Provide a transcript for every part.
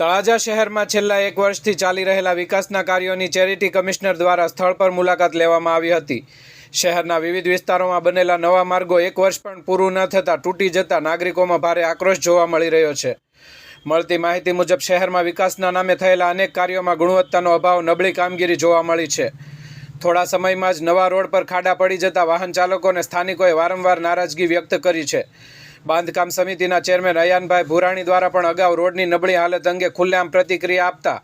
તળાજા શહેરમાં છેલ્લા એક વર્ષથી ચાલી રહેલા વિકાસના કાર્યોની ચેરિટી કમિશનર દ્વારા સ્થળ પર મુલાકાત લેવામાં આવી હતી. શહેરના વિવિધ વિસ્તારોમાં બનેલા નવા માર્ગો એક વર્ષ પણ પૂરું ન થતાં તૂટી જતા નાગરિકોમાં ભારે આક્રોશ જોવા મળી રહ્યો છે. મળતી માહિતી મુજબ શહેરમાં વિકાસના નામે થયેલા અનેક કાર્યોમાં ગુણવત્તાનો અભાવ નબળી કામગીરી જોવા મળી છે. થોડા સમયમાં જ નવા રોડ પર ખાડા પડી જતા વાહન ચાલકો અને સ્થાનિકોએ વારંવાર નારાજગી વ્યક્ત કરી છે. બાંધકામ સમિતિના ચેરમેન અયાનભાઈ ભુરાણી દ્વારા પણ અગાઉ રોડની નબળી હાલત અંગે ખુલ્લેઆમ પ્રતિક્રિયા આપતા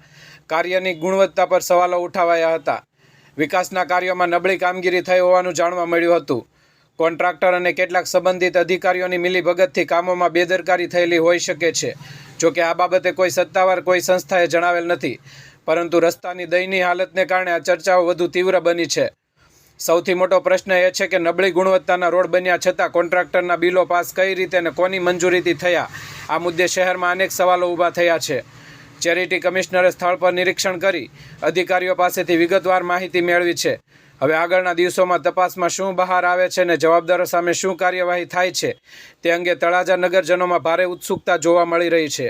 કાર્યની ગુણવત્તા પર સવાલો ઉઠાવાયા હતા. વિકાસના કાર્યોમાં નબળી કામગીરી થઈ હોવાનું જાણવા મળ્યું હતું. કોન્ટ્રાક્ટર અને કેટલાક સંબંધિત અધિકારીઓની મિલીભગતથી કામોમાં બેદરકારી થયેલી હોઈ શકે છે. જોકે આ બાબતે કોઈ સત્તાવાર, કોઈ સંસ્થાએ જણાવેલ નથી. પરંતુ રસ્તાની દયનીય હાલતને કારણે આ ચર્ચાઓ વધુ તીવ્ર બની છે. સૌથી મોટો પ્રશ્ન એ છે કે નબળી ગુણવત્તાના રોડ બન્યા છતાં કોન્ટ્રાક્ટરના બિલો પાસ કઈ રીતે અને કોની મંજૂરીથી થયા? આ મુદ્દે શહેરમાં અનેક સવાલો ઊભા થયા છે. ચેરિટી કમિશનરે સ્થળ પર નિરીક્ષણ કરી અધિકારીઓ પાસેથી વિગતવાર માહિતી મેળવી છે. હવે આગળના દિવસોમાં તપાસમાં શું બહાર આવે છે અને જવાબદારો સામે શું કાર્યવાહી થાય છે તે અંગે તળાજા નગરજનોમાં ભારે ઉત્સુકતા જોવા મળી રહી છે.